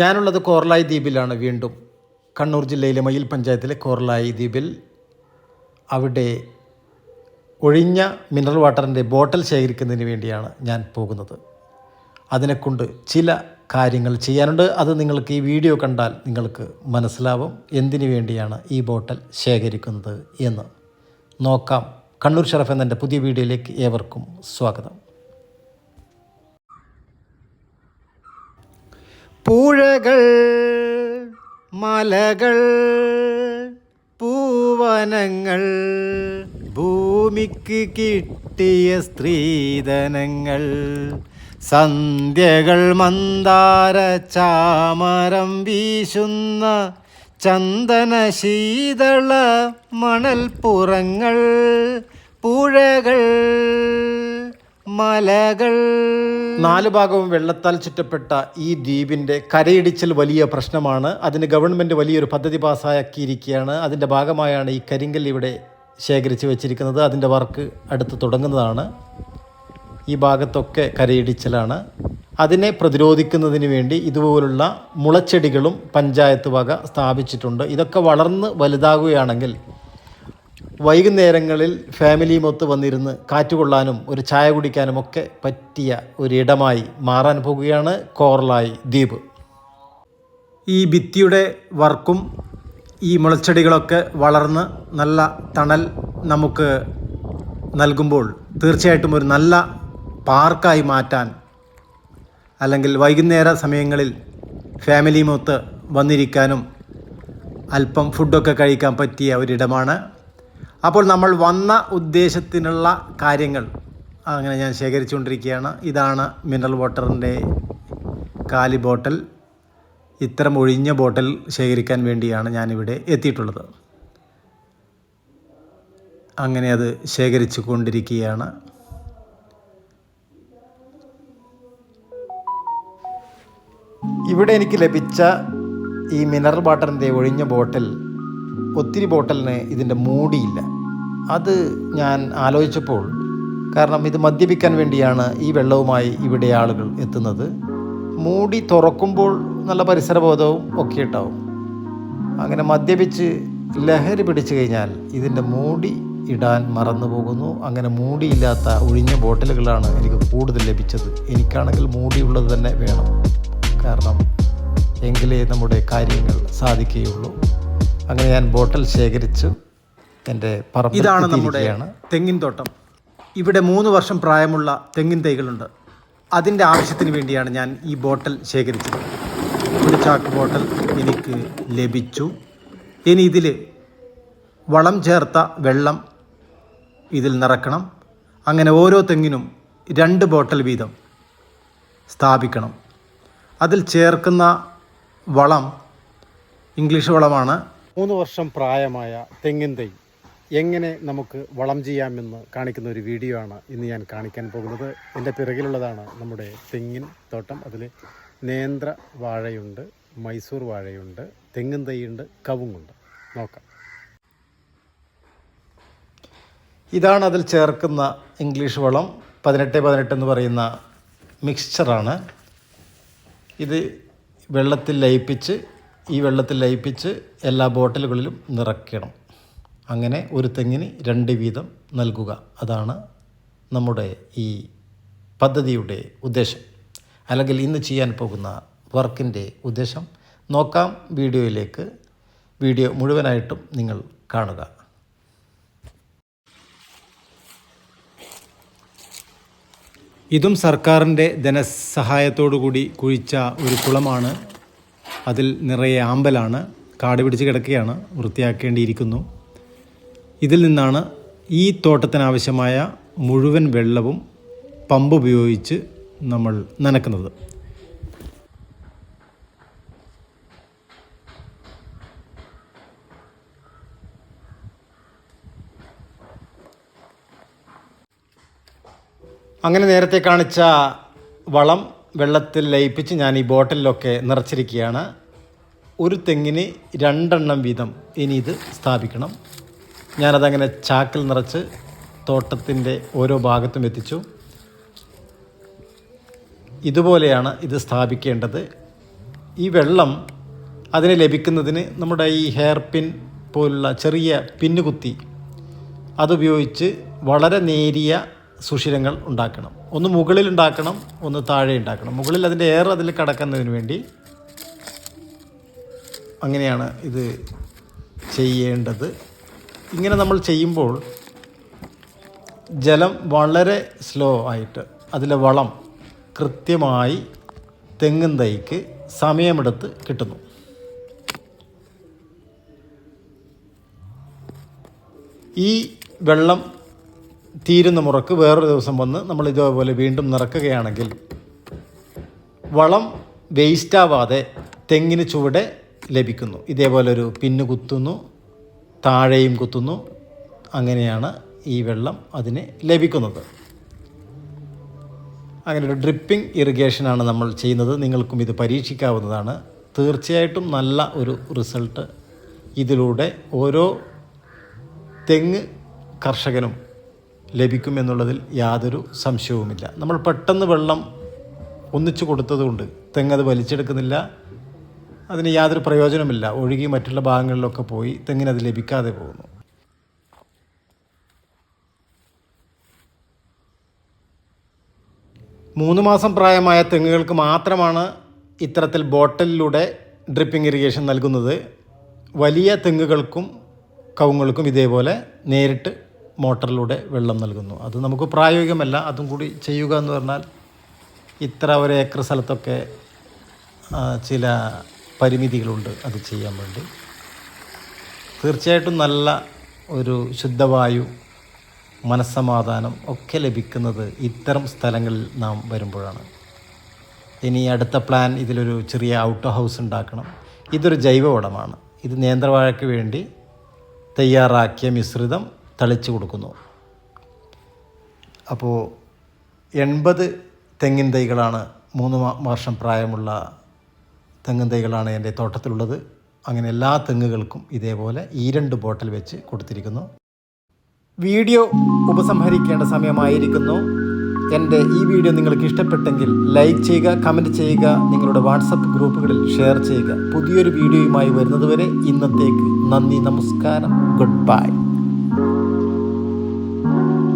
ഞാനുള്ളത് കോർലായി ദ്വീപിലാണ് വീണ്ടും. കണ്ണൂർ ജില്ലയിലെ മയിൽ പഞ്ചായത്തിലെ കോർലായി ദ്വീപിൽ അവിടെ ഒഴിഞ്ഞ മിനറൽ വാട്ടറിന്റെ ബോട്ടൽ ശേഖരിക്കുന്നതിന് വേണ്ടിയാണ് ഞാൻ പോകുന്നത്. അതിനെക്കൊണ്ട് ചില കാര്യങ്ങൾ ചെയ്യാനുണ്ട്. അത് നിങ്ങൾക്ക് ഈ വീഡിയോ കണ്ടാൽ നിങ്ങൾക്ക് മനസ്സിലാവും എന്തിനു വേണ്ടിയാണ് ഈ ബോട്ടൽ ശേഖരിക്കുന്നത് എന്ന്. നോക്കാം. കണ്ണൂർ ഷറഫ് എന്നെ പുതിയ വീഡിയോയിലേക്ക് ഏവർക്കും സ്വാഗതം. പുഴകൾ മലകൾ പൂവനങ്ങൾ ഭൂമിക്ക് കിട്ടിയ സ്ത്രീധനങ്ങൾ സന്ധ്യകൾ മന്ദാര ചാമരം വീശുന്ന ചന്ദന ശീതള മണൽപ്പുറങ്ങൾ പുഴകൾ. മലകൾ. നാല് ഭാഗവും വെള്ളത്താൽ ചുറ്റപ്പെട്ട ഈ ദ്വീപിന്റെ കരയിടിച്ചൽ വലിയ പ്രശ്നമാണ്. അതിന് ഗവൺമെന്റ് വലിയൊരു പദ്ധതി പാസ്സാക്കിയിരിക്കുകയാണ് അതിന്റെ ഭാഗമായാണ് ഈ കരിങ്കൽ ഇവിടെ ശേഖരിച്ച് വെച്ചിരിക്കുന്നത്. അതിന്റെ വർക്ക് അടുത്ത് തുടങ്ങുന്നതാണ്. ഈ ഭാഗത്തൊക്കെ കരയിടിച്ചിലാണ്. അതിനെ പ്രതിരോധിക്കുന്നതിന് വേണ്ടി ഇതുപോലുള്ള മുളച്ചെടികളും പഞ്ചായത്ത് വക സ്ഥാപിച്ചിട്ടുണ്ട്. ഇതൊക്കെ വളർന്ന് വലുതാകുകയാണെങ്കിൽ വൈകുന്നേരങ്ങളിൽ ഫാമിലിയുമൊത്ത് വന്നിരുന്ന് കാറ്റുകൊള്ളാനും ഒരു ചായ കുടിക്കാനും ഒക്കെ പറ്റിയ ഒരിടമായി മാറാൻ പോകുകയാണ് കോർലായി ദ്വീപ്. ഈ ഭിത്തിയുടെ വർക്കും ഈ മുളച്ചെടികളൊക്കെ വളർന്ന് നല്ല തണൽ നമുക്ക് നൽകുമ്പോൾ തീർച്ചയായിട്ടും ഒരു നല്ല പാർക്കായി മാറ്റാൻ അല്ലെങ്കിൽ വൈകുന്നേര സമയങ്ങളിൽ ഫാമിലിയുമൊത്ത് വന്നിരിക്കാനും അല്പം ഫുഡൊക്കെ കഴിക്കാൻ പറ്റിയ ഒരിടമാണ് അപ്പോൾ നമ്മൾ വന്ന ഉദ്ദേശത്തിനുള്ള കാര്യങ്ങൾ അങ്ങനെ ഞാൻ ശേഖരിച്ചുകൊണ്ടിരിക്കുകയാണ്. ഇതാണ് മിനറൽ വാട്ടറിന്റെ കാലി ബോട്ടൽ ഇത്തരം ഒഴിഞ്ഞ ബോട്ടൽ ശേഖരിക്കാൻ വേണ്ടിയാണ് ഞാനിവിടെ എത്തിയിട്ടുള്ളത്. അങ്ങനെ അത് ശേഖരിച്ചു കൊണ്ടിരിക്കുകയാണ് ഇവിടെ എനിക്ക് ലഭിച്ച ഈ മിനറൽ വാട്ടറിന്റെ ഒഴിഞ്ഞ ബോട്ടിൽ ഒത്തിരി ബോട്ടലിന് ഇതിന്റെ മൂടിയില്ല. അത് ഞാൻ ആലോചിച്ചപ്പോൾ കാരണം ഇത് മദ്യപിക്കാൻ വേണ്ടിയാണ് ഈ വെള്ളവുമായി ഇവിടെ ആളുകൾ എത്തുന്നത്. മൂടി തുറക്കുമ്പോൾ നല്ല പരിസരബോധവും ഒക്കെ ഉണ്ടാവും. അങ്ങനെ മദ്യപിച്ച് ലഹരി പിടിച്ചു കഴിഞ്ഞാൽ ഇതിന്റെ മൂടി ഇടാൻ മറന്നു പോകുന്നു. അങ്ങനെ മൂടിയില്ലാത്ത ഒഴിഞ്ഞ ബോട്ടിലുകളാണ് എനിക്ക് കൂടുതൽ ലഭിച്ചത്. എനിക്കാണെങ്കിൽ മൂടിയുള്ളത് തന്നെ വേണം. കാരണം എങ്കിലേ നമ്മുടെ കാര്യങ്ങൾ സാധിക്കുകയുള്ളൂ. അങ്ങനെ ഞാൻ ബോട്ടിൽ ശേഖരിച്ചു. എന്റെ പറമ്പിൽ ഇതാണ് നമ്മുടെ. തെങ്ങിൻ തോട്ടം. ഇവിടെ മൂന്ന് വർഷം പ്രായമുള്ള തെങ്ങിൻ തൈകളുണ്ട്. അതിന്റെ ആവശ്യത്തിന് വേണ്ടിയാണ് ഞാൻ ഈ ബോട്ടൽ ശേഖരിച്ചത്. ഒരു ചാക്ക് ബോട്ടൽ എനിക്ക് ലഭിച്ചു. ഇനി ഇതിൽ വളം ചേർത്ത വെള്ളം ഇതിൽ നിറക്കണം. അങ്ങനെ ഓരോ തെങ്ങിനും രണ്ട് ബോട്ടൽ വീതം സ്ഥാപിക്കണം. അതിൽ ചേർക്കുന്ന വളം ഇംഗ്ലീഷ് വളമാണ്. മൂന്ന് വർഷം പ്രായമായ തെങ്ങിൻ തൈ. എങ്ങനെ നമുക്ക് വളം ചെയ്യാമെന്ന് കാണിക്കുന്ന ഒരു വീഡിയോ ആണ് ഇന്ന് ഞാൻ കാണിക്കാൻ പോകുന്നത്. എന്റെ പിറകിലുള്ളതാണ് നമ്മുടെ തെങ്ങിൻ തോട്ടം. അതിൽ നേന്ത്ര വാഴയുണ്ട് മൈസൂർ വാഴയുണ്ട് തെങ്ങും തൈയുണ്ട് കവുങ്ങുണ്ട് നോക്കാം. ഇതാണ് അതിൽ ചേർക്കുന്ന ഇംഗ്ലീഷ് വളം. പതിനെട്ട് പതിനെട്ട് എന്ന് പറയുന്ന മിക്സ്ചറാണ് ഇത് വെള്ളത്തിൽ ലയിപ്പിച്ച് ഈ വെള്ളത്തിൽ ലയിപ്പിച്ച് എല്ലാ ബോട്ടിലുകളിലും നിറയ്ക്കണം. അങ്ങനെ ഒരു തെങ്ങിന് രണ്ട് വീതം നൽകുക. അതാണ് നമ്മുടെ ഈ പദ്ധതിയുടെ ഉദ്ദേശം. അല്ലെങ്കിൽ ഇന്ന് ചെയ്യാൻ പോകുന്ന വർക്കിന്റെ ഉദ്ദേശം. നോക്കാം വീഡിയോയിലേക്ക്. വീഡിയോ മുഴുവനായിട്ടും നിങ്ങൾ കാണുക. ഇതും സർക്കാരിന്റെ ധനസഹായത്തോടു കൂടി കുഴിച്ച ഒരു കുളമാണ്. അതിൽ നിറയെ ആമ്പലാണ്. കാട് പിടിച്ച് കിടക്കുകയാണ്. വൃത്തിയാക്കേണ്ടിയിരിക്കുന്നു. ഇതിൽ നിന്നാണ് ഈ തോട്ടത്തിനാവശ്യമായ മുഴുവൻ വെള്ളവും പമ്പ് ഉപയോഗിച്ച് നമ്മൾ നനക്കുന്നത്. അങ്ങനെ നേരത്തെ കാണിച്ച വളം വെള്ളത്തിൽ ലയിപ്പിച്ച് ഞാൻ ഈ ബോട്ടിലൊക്കെ നിറച്ചിരിക്കുകയാണ്. ഒരു തെങ്ങിന് രണ്ടെണ്ണം വീതം ഇനി ഇത് സ്ഥാപിക്കണം. ഞാനതങ്ങനെ ചാക്കിൽ നിറച്ച് തോട്ടത്തിന്റെ ഓരോ ഭാഗത്തും എത്തിച്ചു. ഇതുപോലെയാണ് ഇത് സ്ഥാപിക്കേണ്ടത്. ഈ വെള്ളം അതിന് ലഭിക്കുന്നതിന് നമ്മുടെ ഈ ഹെയർ പിൻ പോലുള്ള ചെറിയ പിന്നുകുത്തി അതുപയോഗിച്ച് വളരെ നേരിയ സുഷിരങ്ങൾ ഉണ്ടാക്കണം. ഒന്ന് മുകളിൽ ഉണ്ടാക്കണം ഒന്ന് താഴെ ഉണ്ടാക്കണം. മുകളിൽ അതിന്റെ എയർ അതിൽ കടക്കുന്നതിന് വേണ്ടി അങ്ങനെയാണ് ഇത് ചെയ്യേണ്ടത്. ഇങ്ങനെ നമ്മൾ ചെയ്യുമ്പോൾ ജലം വളരെ സ്ലോ ആയിട്ട് അതിലെ വളം കൃത്യമായി തെങ്ങും തൈക്ക് സമയമെടുത്ത് കിട്ടുന്നു. ഈ വെള്ളം തീരുന്ന മുറക്ക് വേറൊരു ദിവസം വന്ന് നമ്മൾ ഇതേപോലെ വീണ്ടും നിറക്കുകയാണെങ്കിൽ വളം വേസ്റ്റാവാതെ തെങ്ങിന് ചുവടെ ലഭിക്കുന്നു. ഇതേപോലെ ഒരു പിന്നു കുത്തുന്നു താഴെയും കുത്തുന്നു. അങ്ങനെയാണ് ഈ വെള്ളം അതിന് ലഭിക്കുന്നത്. അങ്ങനെ ഒരു ഡ്രിപ്പിംഗ് ഇറിഗേഷനാണ് നമ്മൾ ചെയ്യുന്നത്. നിങ്ങൾക്കും ഇത് പരീക്ഷിക്കാവുന്നതാണ്. തീർച്ചയായിട്ടും നല്ല ഒരു റിസൾട്ട് ഇതിലൂടെ ഓരോ തെങ്ങ് കർഷകനും ലഭിക്കുമെന്നുള്ളതിൽ യാതൊരു സംശയവുമില്ല. നമ്മൾ പെട്ടെന്ന് വെള്ളം ഒന്നിച്ചു കൊടുത്തതുകൊണ്ട് തെങ്ങ് അത് വലിച്ചെടുക്കുന്നില്ല. അതിന് യാതൊരു പ്രയോജനമില്ല ഒഴുകി മറ്റുള്ള ഭാഗങ്ങളിലൊക്കെ പോയി തെങ്ങിനത് ലഭിക്കാതെ പോകുന്നു. മൂന്ന് മാസം പ്രായമായ തെങ്ങുകൾക്ക് മാത്രമാണ് ഇത്തരത്തിൽ ബോട്ടലിലൂടെ ഡ്രിപ്പിംഗ് ഇറിഗേഷൻ നൽകുന്നത്. വലിയ തെങ്ങുകൾക്കും കവുങ്ങൾക്കും ഇതേപോലെ നേരിട്ട് മോട്ടറിലൂടെ വെള്ളം നൽകുന്നു. അത് നമുക്ക് പ്രായോഗികമല്ല അതും കൂടി ചെയ്യുക എന്ന് പറഞ്ഞാൽ ഇത്ര ഒരു ഏക്കർ സ്ഥലത്തൊക്കെ ചില പരിമിതികളുണ്ട് അത് ചെയ്യാൻ വേണ്ടി. തീർച്ചയായിട്ടും നല്ല ഒരു ശുദ്ധവായു മനസ്സമാധാനം ഒക്കെ ലഭിക്കുന്നത് ഇത്തരം സ്ഥലങ്ങളിൽ നാം വരുമ്പോഴാണ്. ഇനി അടുത്ത പ്ലാൻ ഇതിലൊരു ചെറിയ ഔട്ട് ഹൗസ് ഉണ്ടാക്കണം. ഇതൊരു ജൈവവളമാണ് ഇത് നേന്ത്രവാഴയ്ക്ക് വേണ്ടി തയ്യാറാക്കിയ മിശ്രിതം തളിച്ചു കൊടുക്കുന്നു. അപ്പോൾ എൺപത് തെങ്ങിൻ തൈകളാണ് മൂന്ന് വർഷം പ്രായമുള്ള തെങ്ങിൻ തൈകളാണ് എന്റെ തോട്ടത്തിലുള്ളത്. അങ്ങനെ എല്ലാ തെങ്ങുകൾക്കും ഇതേപോലെ ഈ രണ്ട് ബോട്ടിൽ വെച്ച് കൊടുത്തിരിക്കുന്നു. വീഡിയോ ഉപസംഹരിക്കേണ്ട സമയമായിരിക്കുന്നു. എന്റെ ഈ വീഡിയോ നിങ്ങൾക്ക് ഇഷ്ടപ്പെട്ടെങ്കിൽ ലൈക്ക് ചെയ്യുക കമന്റ് ചെയ്യുക നിങ്ങളുടെ വാട്സപ്പ് ഗ്രൂപ്പുകളിൽ ഷെയർ ചെയ്യുക. പുതിയൊരു വീഡിയോയുമായി വരുന്നതുവരെ ഇന്നത്തേക്ക് നന്ദി നമസ്കാരം ഗുഡ് ബൈ.